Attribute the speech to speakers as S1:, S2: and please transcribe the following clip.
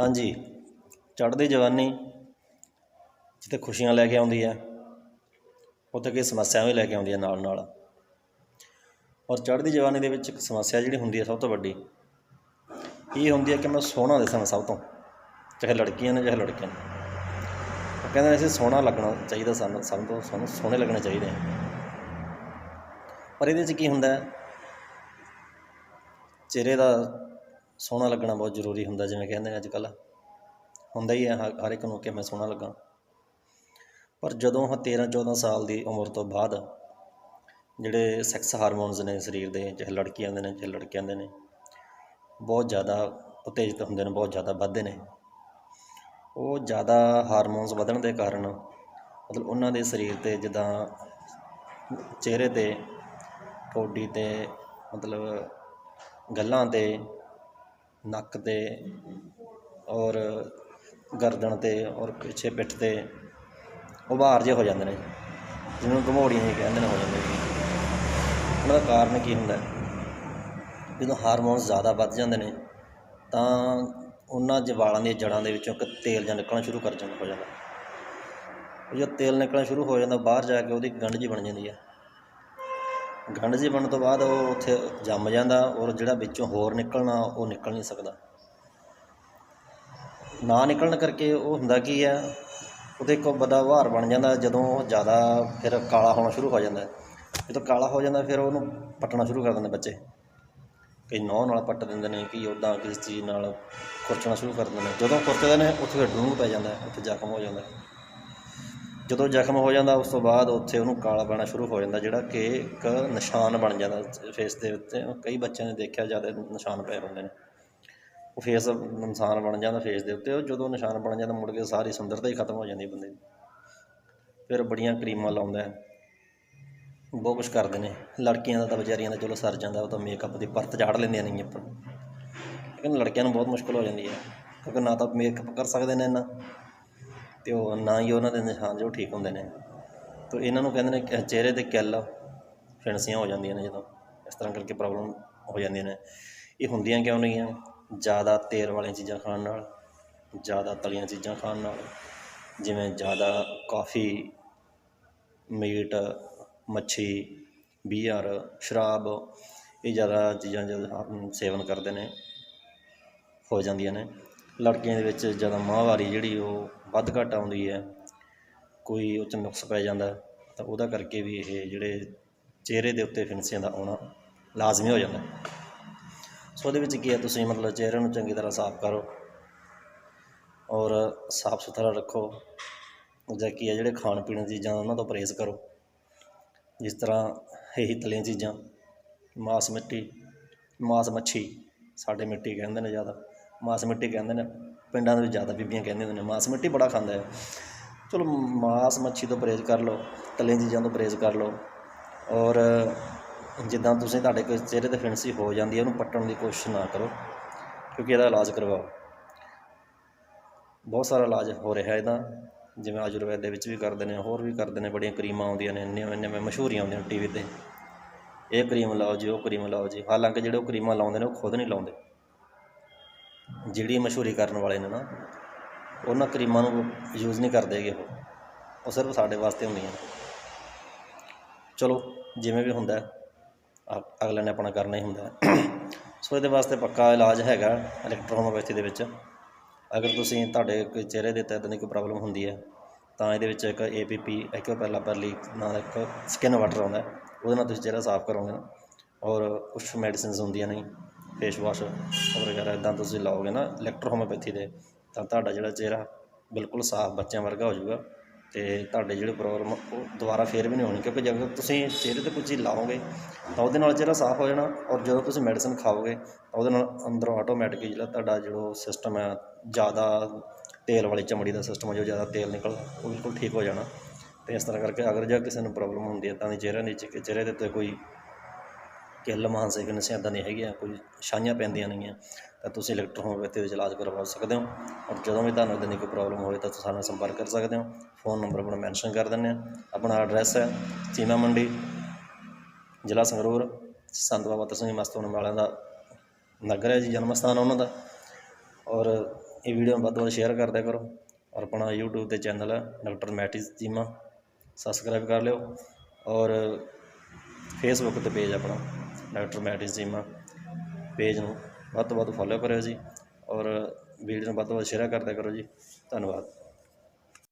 S1: ਹਾਂਜੀ, ਚੜ੍ਹਦੀ ਜਵਾਨੀ ਜਿੱਥੇ ਖੁਸ਼ੀਆਂ ਲੈ ਕੇ ਆਉਂਦੀ ਹੈ, ਉੱਥੇ ਕਈ ਸਮੱਸਿਆ ਵੀ ਲੈ ਕੇ ਆਉਂਦੀਆਂ ਨਾਲ ਨਾਲ। ਔਰ ਚੜ੍ਹਦੀ ਜਵਾਨੀ ਦੇ ਵਿੱਚ ਇੱਕ ਸਮੱਸਿਆ ਜਿਹੜੀ ਹੁੰਦੀ ਹੈ ਸਭ ਤੋਂ ਵੱਡੀ, ਇਹ ਹੁੰਦੀ ਹੈ ਕਿ ਮੈਂ ਸੋਹਣਾ ਦਿਸਾਂ ਸਭ ਤੋਂ, ਚਾਹੇ ਲੜਕੀਆਂ ਨੇ ਚਾਹੇ ਲੜਕੇ ਨੇ। ਉਹ ਕਹਿੰਦੇ ਅਸੀਂ ਸੋਹਣਾ ਲੱਗਣਾ ਚਾਹੀਦਾ ਸਾਨੂੰ ਸਭ ਤੋਂ ਸਾਨੂੰ ਸੋਹਣੇ ਲੱਗਣੇ ਚਾਹੀਦੇ ਆ। ਪਰ ਇਹਦੇ 'ਚ ਕੀ ਹੁੰਦਾ ਚਿਹਰੇ ਦਾ ਸੋਹਣਾ ਲੱਗਣਾ ਬਹੁਤ ਜ਼ਰੂਰੀ ਹੁੰਦਾ, ਜਿਵੇਂ ਕਹਿੰਦੇ ਨੇ ਅੱਜ ਕੱਲ੍ਹ ਹੁੰਦਾ ਹੀ ਹੈ, ਹ- ਹਰ ਇੱਕ ਨੂੰ ਕਿ ਮੈਂ ਸੋਹਣਾ ਲੱਗਾ। ਪਰ ਜਦੋਂ ਉਹ 13 14 ਸਾਲ ਦੀ ਉਮਰ ਤੋਂ ਬਾਅਦ ਜਿਹੜੇ ਸੈਕਸ ਹਾਰਮੋਨਸ ਨੇ ਸਰੀਰ ਦੇ, ਚਾਹੇ ਲੜਕੀਆਂ ਦੇ ਨੇ, ਚਾਹੇ ਲੜਕਿਆਂ ਦੇ ਨੇ, ਬਹੁਤ ਜ਼ਿਆਦਾ ਉਤੇਜਿਤ ਹੁੰਦੇ ਨੇ, ਬਹੁਤ ਜ਼ਿਆਦਾ ਵੱਧਦੇ ਨੇ। ਉਹ ਜ਼ਿਆਦਾ ਹਾਰਮੋਨਸ ਵਧਣ ਦੇ ਕਾਰਨ ਮਤਲਬ ਉਹਨਾਂ ਦੇ ਸਰੀਰ ਤੇ ਜਿੱਦਾਂ ਚਿਹਰੇ ਤੇ ਠੋਡੀ ਤੇ ਮਤਲਬ ਗੱਲਾਂ ਤੇ ਨੱਕ ਤੇ ਔਰ ਗਰਦਨ ਤੇ ਔਰ ਪਿੱਛੇ ਪਿੱਠ ਤੇ ਉਭਾਰ ਜਿਹੇ ਹੋ ਜਾਂਦੇ ਨੇ, ਜਿਹਨੂੰ ਘਮੋੜੀਆਂ ਹੀ ਕਹਿੰਦੇ ਨੇ, ਹੋ ਜਾਂਦੇ ਨੇ। ਉਹਨਾਂ ਦਾ ਕਾਰਨ ਕੀ ਹੁੰਦਾ? ਜਦੋਂ ਹਾਰਮੋਨਸ ਜ਼ਿਆਦਾ ਵੱਧ ਜਾਂਦੇ ਨੇ, ਤਾਂ ਉਹਨਾਂ ਜਵਾਲਾਂ ਦੀਆਂ ਜੜ੍ਹਾਂ ਦੇ ਵਿੱਚੋਂ ਇੱਕ ਤੇਲ ਜਿਹਾ ਨਿਕਲਣਾ ਸ਼ੁਰੂ ਕਰ ਜਾਂਦਾ ਹੋ ਜਾਂਦਾ। ਜਦੋਂ ਤੇਲ ਨਿਕਲਣਾ ਸ਼ੁਰੂ ਹੋ ਜਾਂਦਾ, ਬਾਹਰ ਜਾ ਕੇ ਉਹਦੀ ਗੰਢ ਜੀ ਬਣ ਜਾਂਦੀ ਹੈ ਗੰਢ ਜੀ ਬਣਨ ਤੋਂ ਬਾਅਦ ਉਹ ਉੱਥੇ ਜੰਮ ਜਾਂਦਾ ਔਰ ਜਿਹੜਾ ਵਿੱਚੋਂ ਹੋਰ ਨਿਕਲਣਾ ਉਹ ਨਿਕਲ ਨਹੀਂ ਸਕਦਾ। ਨਾ ਨਿਕਲਣ ਕਰਕੇ ਉਹ ਹੁੰਦਾ ਕੀ ਹੈ ਉਹਦੇ ਇੱਕ ਵੱਡਾ ਵਾਰ ਬਣ ਜਾਂਦਾ ਜਦੋਂ ਜ਼ਿਆਦਾ ਫਿਰ ਕਾਲਾ ਹੋਣਾ ਸ਼ੁਰੂ ਹੋ ਜਾਂਦਾ। ਜਦੋਂ ਕਾਲਾ ਹੋ ਜਾਂਦਾ ਫਿਰ ਉਹਨੂੰ ਪੱਟਣਾ ਸ਼ੁਰੂ ਕਰ ਦਿੰਦੇ ਬੱਚੇ। ਕਈ ਨੌ ਨਾਲ ਪੱਟ ਦਿੰਦੇ ਨੇ, ਕਈ ਉੱਦਾਂ ਕਿਸੇ ਚੀਜ਼ ਨਾਲ ਖੁਰਚਣਾ ਸ਼ੁਰੂ ਕਰ ਦਿੰਦੇ ਨੇ। ਜਦੋਂ ਖੁਰਚਦੇ ਨੇ, ਉੱਥੇ ਫਿਰ ਡੂੰਘ ਪੈ ਜਾਂਦਾ, ਉੱਥੇ ਜ਼ਖਮ ਹੋ ਜਾਂਦਾ। ਜਦੋਂ ਜ਼ਖਮ ਹੋ ਜਾਂਦਾ, ਉਸ ਤੋਂ ਬਾਅਦ ਉੱਥੇ ਉਹਨੂੰ ਕਾਲਾ ਪੈਣਾ ਸ਼ੁਰੂ ਹੋ ਜਾਂਦਾ, ਜਿਹੜਾ ਕਿ ਇੱਕ ਨਿਸ਼ਾਨ ਬਣ ਜਾਂਦਾ ਫੇਸ ਦੇ ਉੱਤੇ। ਕਈ ਬੱਚਿਆਂ ਨੇ ਦੇਖਿਆ ਜ਼ਿਆਦਾ ਨਿਸ਼ਾਨ ਪਏ ਹੁੰਦੇ ਨੇ। ਉਹ ਫੇਸ ਨਿਸ਼ਾਨ ਬਣ ਜਾਂਦਾ ਫੇਸ ਦੇ ਉੱਤੇ। ਉਹ ਜਦੋਂ ਨਿਸ਼ਾਨ ਬਣ ਜਾਂਦਾ, ਮੁੜ ਕੇ ਸਾਰੀ ਸੁੰਦਰਤਾ ਹੀ ਖਤਮ ਹੋ ਜਾਂਦੀ ਬੰਦੇ ਦੀ। ਫਿਰ ਬੜੀਆਂ ਕਰੀਮਾਂ ਲਾਉਂਦਾ ਹੈ। ਬਹੁਤ ਕੁਝ ਕਰਦੇ ਨੇ। ਲੜਕੀਆਂ ਦਾ ਤਾਂ ਵਿਚਾਰੀਆਂ ਦਾ ਚਲੋ ਸਰ ਜਾਂਦਾ, ਉਹ ਤਾਂ ਮੇਕਅਪ ਦੀ ਪਰਤ ਚਾੜ ਲੈਂਦੀਆਂ ਨੇ ਆਪਾਂ। ਲੇਕਿਨ ਲੜਕਿਆਂ ਨੂੰ ਬਹੁਤ ਮੁਸ਼ਕਲ ਹੋ ਜਾਂਦੀ ਹੈ। ਕਿਉਂਕਿ ਨਾ ਤਾਂ ਮੇਕਅਪ ਕਰ ਸਕਦੇ ਨੇ ਇੰਨਾ ਅਤੇ ਉਹ ਨਾ ਹੀ ਉਹਨਾਂ ਦੇ ਨਿਸ਼ਾਨ ਜੋ ਠੀਕ ਹੁੰਦੇ ਨੇ। ਤੋ ਇਹਨਾਂ ਨੂੰ ਕਹਿੰਦੇ ਨੇ ਕਿ ਚਿਹਰੇ ਤੇ ਕਿੱਲ ਫਿਣਸੀਆਂ ਹੋ ਜਾਂਦੀਆਂ ਨੇ ਜਦੋਂ ਇਸ ਤਰ੍ਹਾਂ ਕਰਕੇ ਪ੍ਰੋਬਲਮ ਹੋ ਜਾਂਦੀਆਂ ਨੇ। ਇਹ ਹੁੰਦੀਆਂ ਕਿਉਂ ਨਹੀਂ ਆ? ਜ਼ਿਆਦਾ ਤੇਲ ਵਾਲੀਆਂ ਚੀਜ਼ਾਂ ਖਾਣ ਨਾਲ, ਜ਼ਿਆਦਾ ਤਲੀਆਂ ਚੀਜ਼ਾਂ ਖਾਣ ਨਾਲ, ਜਿਵੇਂ ਜ਼ਿਆਦਾ ਕਾਫੀ ਮੀਟ, ਮੱਛੀ, ਬੀਅਰ, ਸ਼ਰਾਬ, ਇਹ ਜ਼ਿਆਦਾ ਚੀਜ਼ਾਂ ਜਦ ਸੇਵਨ ਕਰਦੇ ਨੇ, ਹੋ ਜਾਂਦੀਆਂ ਨੇ। ਲੜਕੀਆਂ ਦੇ ਵਿੱਚ ਜ਼ਿਆਦਾ ਮਾਹਵਾਰੀ ਜਿਹੜੀ ਉਹ ਵੱਧ ਘੱਟ ਆਉਂਦੀ ਹੈ, ਕੋਈ ਉਹ 'ਚ ਨੁਕਸ ਪੈ ਜਾਂਦਾ, ਤਾਂ ਉਹਦਾ ਕਰਕੇ ਵੀ ਇਹ ਜਿਹੜੇ ਚਿਹਰੇ ਦੇ ਉੱਤੇ ਫਿੰਸੀਆਂ ਦਾ ਆਉਣਾ ਲਾਜ਼ਮੀ ਹੋ ਜਾਂਦਾ। ਸੋ ਉਹਦੇ ਵਿੱਚ ਕੀ ਹੈ, ਤੁਸੀਂ ਮਤਲਬ ਚਿਹਰੇ ਨੂੰ ਚੰਗੀ ਤਰ੍ਹਾਂ ਸਾਫ਼ ਕਰੋ ਔਰ ਸਾਫ਼ ਸੁਥਰਾ ਰੱਖੋ, ਜਾਂ ਕੀ ਹੈ, ਜਿਹੜੇ ਖਾਣ ਪੀਣ ਦੀ ਚੀਜ਼ਾਂ ਉਹਨਾਂ ਤੋਂ ਪਰਹੇਜ਼ ਕਰੋ। ਜਿਸ ਤਰ੍ਹਾਂ ਇਹੀ ਤਲੀਆਂ ਚੀਜ਼ਾਂ, ਮਾਸ ਮਿੱਟੀ, ਮਾਸ ਮੱਛੀ, ਸਾਡੇ ਮਿੱਟੀ ਕਹਿੰਦੇ ਨੇ ਜ਼ਿਆਦਾ। ਮਾਸ ਮਿੱਟੀ ਕਹਿੰਦੇ ਨੇ, ਪਿੰਡਾਂ ਦੇ ਵਿੱਚ ਜ਼ਿਆਦਾ ਬੀਬੀਆਂ ਕਹਿੰਦੀਆਂ ਹੁੰਦੀਆਂ ਨੇ, ਮਾਸ ਮਿੱਟੀ ਬੜਾ ਖਾਂਦਾ ਹੈ। ਚਲੋ, ਮਾਸ ਮੱਛੀ ਤੋਂ ਪਰਹੇਜ਼ ਕਰ ਲਓ, ਤਲੀਆਂ ਚੀਜ਼ਾਂ ਤੋਂ ਪਰਹੇਜ਼ ਕਰ ਲਓ, ਔਰ ਜਿੱਦਾਂ ਤੁਸੀਂ ਤੁਹਾਡੇ ਕੋਈ ਚਿਹਰੇ ਤੇ ਫਿਣਸੀ ਹੋ ਜਾਂਦੀ ਹੈ, ਉਹਨੂੰ ਪੱਟਣ ਦੀ ਕੋਸ਼ਿਸ਼ ਨਾ ਕਰੋ, ਕਿਉਂਕਿ ਇਹਦਾ ਇਲਾਜ ਕਰਵਾਓ। ਬਹੁਤ ਸਾਰਾ ਇਲਾਜ ਹੋ ਰਿਹਾ ਇਹਦਾ, ਜਿਵੇਂ ਆਯੁਰਵੈਦ ਦੇ ਵਿੱਚ ਵੀ ਕਰਦੇ ਨੇ, ਹੋਰ ਵੀ ਕਰਦੇ ਨੇ, ਬੜੀਆਂ ਕਰੀਮਾਂ ਆਉਂਦੀਆਂ ਨੇ, ਇੰਨੀਆਂ ਇੰਨੀਆਂ ਮਸ਼ਹੂਰੀਆਂ ਆਉਂਦੀਆਂ ਟੀਵੀ ਤੇ। ਇਹ ਕਰੀਮ ਲਾਓ ਜੀ, ਉਹ ਕਰੀਮ ਲਾਓ ਜੀ, ਹਾਲਾਂਕਿ ਜਿਹੜੇ ਉਹ ਕਰੀਮਾਂ ਲਾਉਂਦੇ ਨੇ, ਉਹ ਖੁਦ ਨਹੀਂ ਲਾਉਂਦੇ। ਜਿਹੜੀ ਮਸ਼ਹੂਰੀ ਕਰਨ ਵਾਲੇ ਨੇ ਨਾ, ਉਹਨਾਂ ਕਰੀਮਾਂ ਨੂੰ ਯੂਜ਼ ਨਹੀਂ ਕਰਦੇ ਹੈਗੇ ਉਹ। ਉਹ ਸਿਰਫ ਸਾਡੇ ਵਾਸਤੇ ਹੁੰਦੀਆਂ ਚਲੋ, ਜਿਵੇਂ ਵੀ ਹੁੰਦਾ, ਅ- ਅਗਲੇ ਨੇ ਆਪਣਾ ਕਰਨਾ ਹੀ ਹੁੰਦਾ। ਸੋ ਇਹਦੇ ਵਾਸਤੇ ਪੱਕਾ ਇਲਾਜ ਹੈਗਾ ਇਲੈਕਟ੍ਰੋਹੋਮੋਪੈਥੀ ਦੇ ਵਿੱਚ। ਅਗਰ ਤੁਸੀਂ ਤੁਹਾਡੇ ਕੋਈ ਚਿਹਰੇ ਦੇ ਤਹਿਤ ਦੀ ਕੋਈ ਪ੍ਰੋਬਲਮ ਹੁੰਦੀ ਹੈ, ਤਾਂ ਇਹਦੇ ਵਿੱਚ ਇੱਕ ਏਪੀਪੀ ਐਕੋਪੈਲਾ ਪਰਲੀ ਨਾਂ ਦਾ ਇੱਕ ਸਕਿਨ ਵਾਟਰ ਆਉਂਦਾ ਉਹਦੇ ਨਾਲ ਤੁਸੀਂ ਚਿਹਰਾ ਸਾਫ਼ ਕਰੋਗੇ ਨਾ, ਔਰ ਕੁਛ ਮੈਡੀਸਿਨਸ ਹੁੰਦੀਆਂ ਨੇ। ਫੇਸ ਵਾਸ਼ ਵਗੈਰਾ ਇਦਾਂ ਤੁਸੀਂ ਲਾਓਗੇ ਨਾ ਇਲੈਕਟ੍ਰੋਹੋਮੋਪੈਥੀ ਦੇ, ਤਾਂ ਤੁਹਾਡਾ ਜਿਹੜਾ ਚਿਹਰਾ ਬਿਲਕੁਲ ਸਾਫ਼ ਬੱਚਿਆਂ ਵਰਗਾ ਹੋ ਜਾਊਗਾ ਤੇ ਤੁਹਾਡੇ ਜਿਹੜੇ ਪ੍ਰੋਬਲਮ ਉਹ ਦੁਬਾਰਾ ਫੇਰ ਵੀ ਨਹੀਂ ਹੋਣੀ, ਕਿਉਂਕਿ ਜਦੋਂ ਤੁਸੀਂ ਚਿਹਰੇ ਤੇ ਕੋਈ ਚੀਜ਼ ਲਾਓਗੇ, ਤਾਂ ਉਹਦੇ ਨਾਲ ਚਿਹਰਾ ਸਾਫ਼ ਹੋ ਜਾਣਾ ਔਰ ਜਦੋਂ ਤੁਸੀਂ ਮੈਡੀਸਨ ਖਾਓਗੇ, ਤਾਂ ਉਹਦੇ ਨਾਲ ਅੰਦਰੋਂ ਆਟੋਮੈਟਿਕ ਜਿਹੜਾ ਤੁਹਾਡਾ ਜਿਹੜਾ ਸਿਸਟਮ ਹੈ ਜ਼ਿਆਦਾ ਤੇਲ ਵਾਲੀ ਚਮੜੀ ਦਾ ਸਿਸਟਮ ਹੈ ਜੋ ਜ਼ਿਆਦਾ ਤੇਲ ਨਿਕਲ, ਉਹ ਬਿਲਕੁਲ ਠੀਕ ਹੋ ਜਾਣਾ। ਤੇ ਇਸ ਤਰ੍ਹਾਂ ਕਰਕੇ ਅਗਰ ਜੇ ਕਿਸੇ ਨੂੰ ਪ੍ਰੋਬਲਮ ਹੁੰਦੀ ਹੈ ਤਾਂ ਦੀ ਚਿਹਰੇ ਨੀਚੇ, ਚਿਹਰੇ ਦੇ ਉੱਤੇ ਕੋਈ ਕਿੱਲ ਮਾਨਸਿਕ ਨਸ਼ਿਆਂ ਇੱਦਾਂ ਨਹੀਂ ਹੈਗੀਆਂ ਕੋਈ ਛਾਈਆਂ ਪੈਂਦੀਆਂ ਨਹੀਂ ਹੈ ਤਾਂ ਤੁਸੀਂ ਇਲੈਕਟ੍ਰੋਹੋਮੋਪੈਥੀ ਦੇ ਇਲਾਜ ਕਰਵਾ ਸਕਦੇ ਹੋ। ਔਰ ਜਦੋਂ ਵੀ ਤੁਹਾਨੂੰ ਇੱਦਾਂ ਦੀ ਕੋਈ ਪ੍ਰੋਬਲਮ ਹੋਵੇ ਤਾਂ ਤੁਸੀਂ ਸਾਡੇ ਨਾਲ ਸੰਪਰਕ ਕਰ ਸਕਦੇ ਹੋ। ਫੋਨ ਨੰਬਰ ਆਪਣਾ ਮੈਂਸ਼ਨ ਕਰ ਦਿੰਦੇ ਹਾਂ। ਆਪਣਾ ਐਡਰੈਸ ਹੈ, ਚੀਮਾ ਮੰਡੀ, ਜ਼ਿਲ੍ਹਾ ਸੰਗਰੂਰ, ਸੰਤ ਬਾਬਾ ਤਰਸਵੀ ਮਸਤੋਨ ਵਾਲਿਆਂ ਦਾ ਨਗਰ ਹੈ ਜੀ, ਜਨਮ ਸਥਾਨ ਉਹਨਾਂ ਦਾ। ਔਰ ਇਹ ਵੀਡੀਓ ਵੱਧ ਤੋਂ ਵੱਧ ਸ਼ੇਅਰ ਕਰ ਕਰੋ। ਔਰ ਆਪਣਾ YouTube ਤੇ ਚੈਨਲ ਹੈ, ਡਾਕਟਰ ਮੈਟਿਸ ਚੀਮਾ। ਸਬਸਕ੍ਰਾਈਬ ਕਰ ਲਿਓ। ਔਰ ਫੇਸਬੁੱਕ ਤੇ ਪੇਜ ਆਪਣਾ। ਡਾਕਟਰ ਮੈਟਿਸ ਚੀਮਾ ਪੇਜ ਨੂੰ ਵੱਧ ਤੋਂ ਵੱਧ ਫੋਲੋ ਕਰਿਓ ਜੀ ਔਰ ਵੀਡੀਓ ਨੂੰ ਵੱਧ ਤੋਂ ਵੱਧ ਸ਼ੇਅਰ ਕਰ ਕਰੋ ਜੀ, ਧੰਨਵਾਦ।